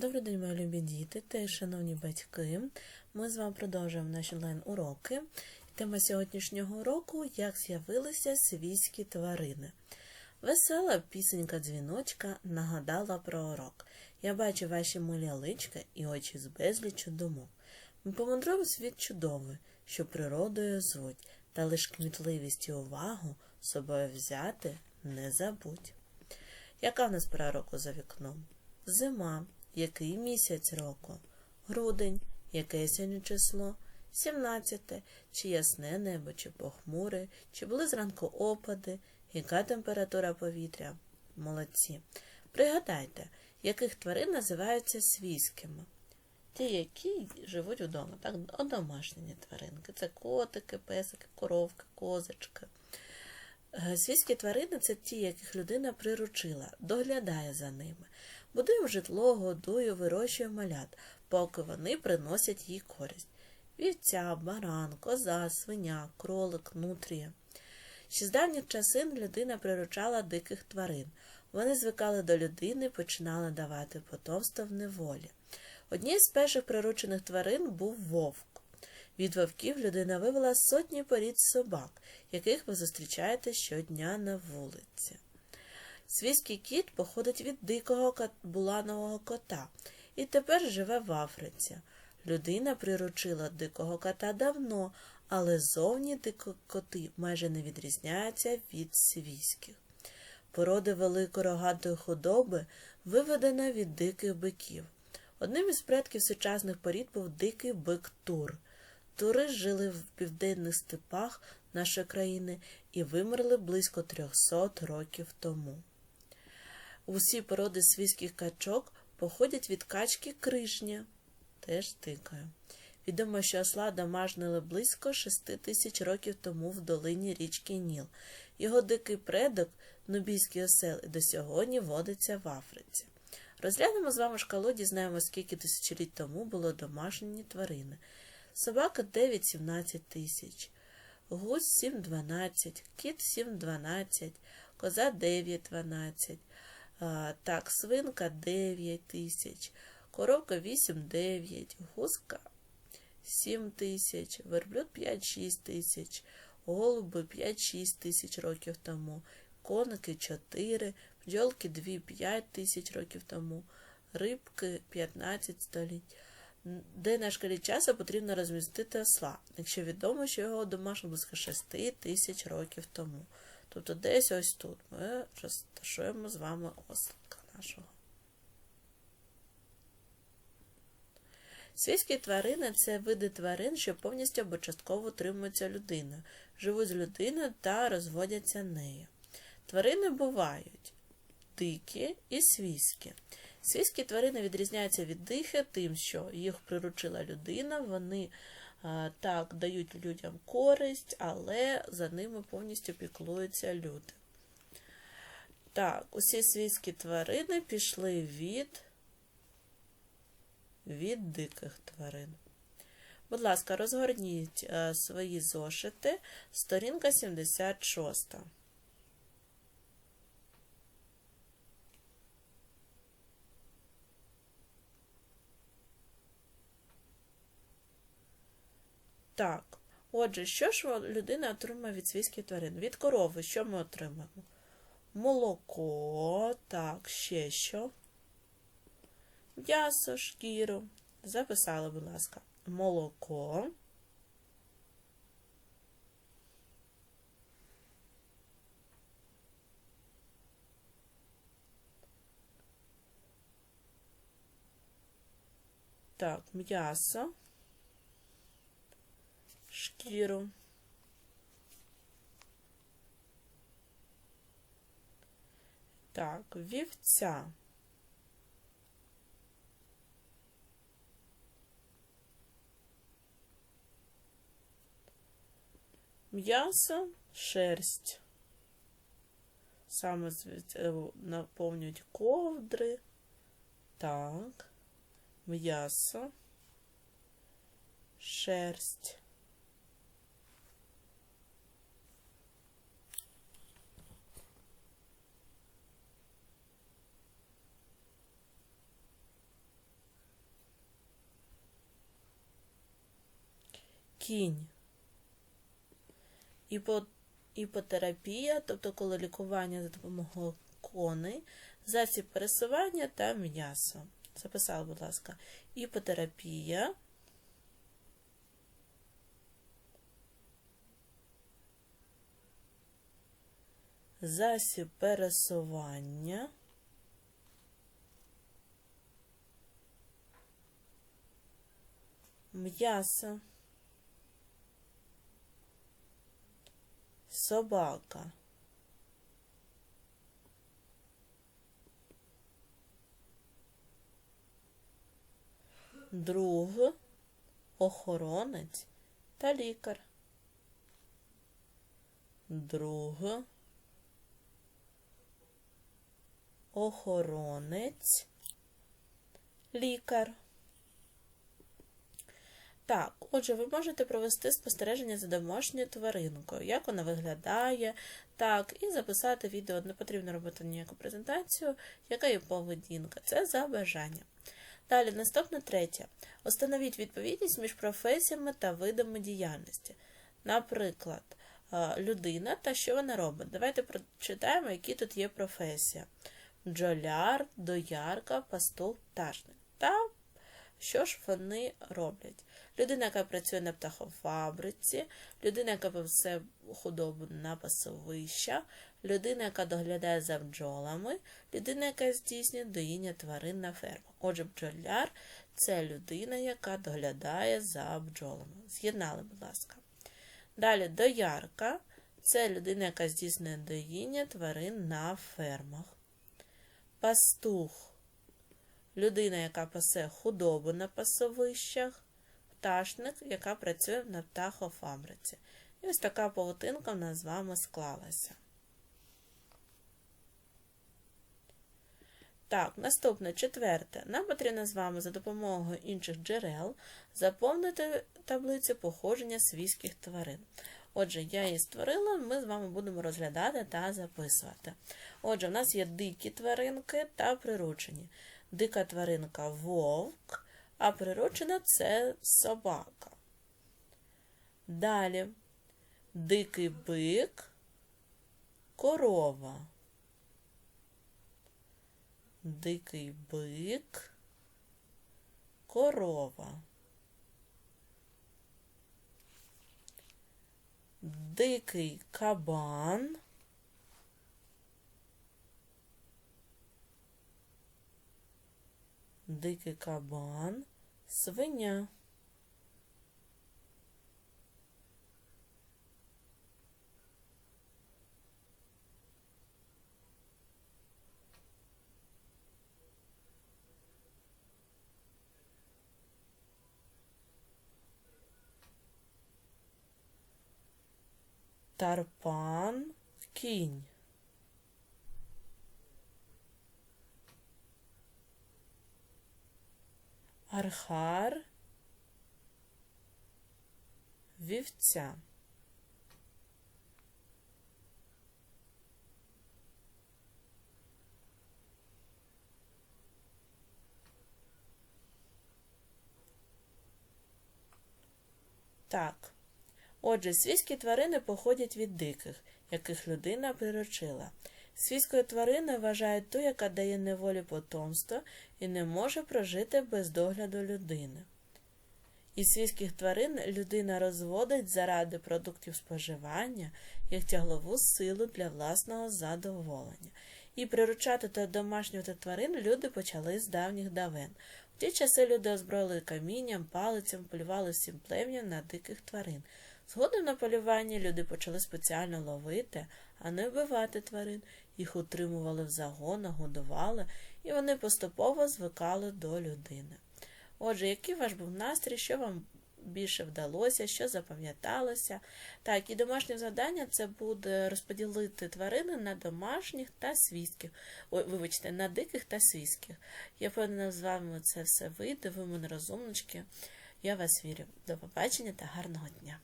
Добрий день, мої любі діти та шановні батьки. Ми з вами продовжуємо наші онлайн-уроки. Тема сьогоднішнього уроку як з'явилися свійські тварини. Весела пісенька дзвіночка нагадала про урок. Я бачу ваші милі личка і очі з безлічу думок. Ми помандруємо світ чудовий, що природою звуть, та лиш кмітливість і увагу собою взяти не забудь. Яка в нас пора року за вікном? Зима. Який місяць року? Грудень. Яке сьогодні число? 17. Чи ясне небо, чи похмуре, чи були зранку опади, яка температура повітря? Молодці. Пригадайте, яких тварин називаються свійськими? Ті, які живуть вдома, так, одомашнені тваринки. Це котики, песики, коровки, козочки. Е, Свійські тварини це ті, яких людина приручила, доглядає за ними. Будує житло, годує, вирощує малят, поки вони приносять їй користь. Вівця, баран, коза, свиня, кролик, нутрія. Ще з давніх часин людина приручала диких тварин. Вони звикали до людини, починали давати потомство в неволі. Однією з перших приручених тварин був вовк. Від вовків людина вивела сотні порід собак, яких ви зустрічаєте щодня на вулиці. Свійський кіт походить від дикого буланового кота і тепер живе в Африці. Людина приручила дикого кота давно, але зовні дикі коти майже не відрізняються від свійських. Породи великорогатої худоби виведена від диких биків. Одним із предків сучасних порід був дикий бик Тур. Тури жили в південних степах нашої країни і вимерли близько 300 років тому. Усі породи свійських качок походять від качки кришня, теж дикою. Відомо, що осла домажнили близько 6 тисяч років тому в долині річки Ніл. Його дикий предок, нубійський осел, і до сьогодні водиться в Африці. Розглянемо з вами шкалу, дізнаємо, скільки тисячоліть тому було домашні тварини. Собака 9-17 тисяч, гусь 7-12, кіт 7-12, коза 9-12. Так, свинка 9 тисяч, коровка 8-9, гуска 7 тисяч, верблюд 5-6 тисяч, голуби 5-6 тисяч років тому, коники 4, бджолки 2-5 тисяч років тому, рибки 15 століть. Де на шкалі часу потрібно розмістити осла, якщо відомо, що його домашньо близько 6 тисяч років тому. Тобто десь ось тут ми розташуємо з вами ослика нашого. Свійські тварини це види тварин, що повністю або частково утримуються людиною, живуть з людиною та розводяться нею. Тварини бувають дикі і свійські. Свійські тварини відрізняються від дихи тим, що їх приручила людина, вони так, дають людям користь, але за ними повністю піклуються люди. Так, усі свійські тварини пішли від, від диких тварин. Будь ласка, розгорніть а, свої зошити, сторінка 76. Так, отже, що ж людина отримує від свійських тварин? Від корови, що ми отримаємо? Молоко, так, ще що? М'ясо, шкіру. Записали, будь ласка, молоко. Так, м'ясо шкіру. Так, вівця. М'ясо, шерсть. Саме е, наповнюють ковдри. Так, м'ясо, шерсть. Кінь. Іпо, іпотерапія, тобто коли лікування за допомогою коней, засіб пересування та м'ясо. Записали, будь ласка, іпотерапія. Засіб пересування. М'ясо. Собака. Друг, охоронець та лікар. Друг, охоронець, лікар. Так, отже, ви можете провести спостереження за домашньою тваринкою, як вона виглядає, так, і записати відео, не потрібно робити ніяку презентацію, яка є поведінка. Це за бажанням. Далі, наступне третє. Установіть відповідність між професіями та видами діяльності. Наприклад, людина та що вона робить. Давайте прочитаємо, які тут є професії. Бджоляр, доярка, пастух, пташник. Та що ж вони роблять? Людина, яка працює на птахофабриці, людина, яка везе худобу на пасовища, людина, яка доглядає за бджолами, людина, яка здійснює доїння тварин на фермах. Отже, бджоляр це людина, яка доглядає за бджолами. З'єднали, будь ласка. Далі доярка це людина, яка здійснює доїння тварин на фермах. Пастух людина, яка пасе худобу на пасовищах, пташник, яка працює на птахофабриці. І ось така паутинка в нас з вами склалася. Так, наступне четверте. Нам потрібно з вами за допомогою інших джерел заповнити таблицю походження свійських тварин. Отже, я її створила, ми з вами будемо розглядати та записувати. Отже, в нас є дикі тваринки та приручені. Дика тваринка вовк, а приручена це собака. Далі дикий бик, корова. Дикий бик, корова. Дикий кабан. Дикий кабан, свиня. Тарпан кінь. Архар вівця. Так. Отже, свійські тварини походять від диких, яких людина приручила. Свійською твариною вважають ту, яка дає неволі потомство і не може прожити без догляду людини. Із свійських тварин людина розводить заради продуктів споживання як тяглову силу для власного задоволення. І приручати та домашнювати тварин люди почали з давніх давен. В ті часи люди озброїли камінням, палицям, полювали всім плем'ям на диких тварин. Згодом на полюванні люди почали спеціально ловити, а не вбивати тварин, їх утримували в загонах, годували, і вони поступово звикали до людини. Отже, який ваш був настрій, що вам більше вдалося, що запам'яталося? Так, і домашнє завдання це буде розподілити тварини на домашніх та свійських. Ой, вибачте, на диких та свійських. Я впевнена, з вами це все вийде, ви мене розумнички. Я вас вірю. До побачення та гарного дня!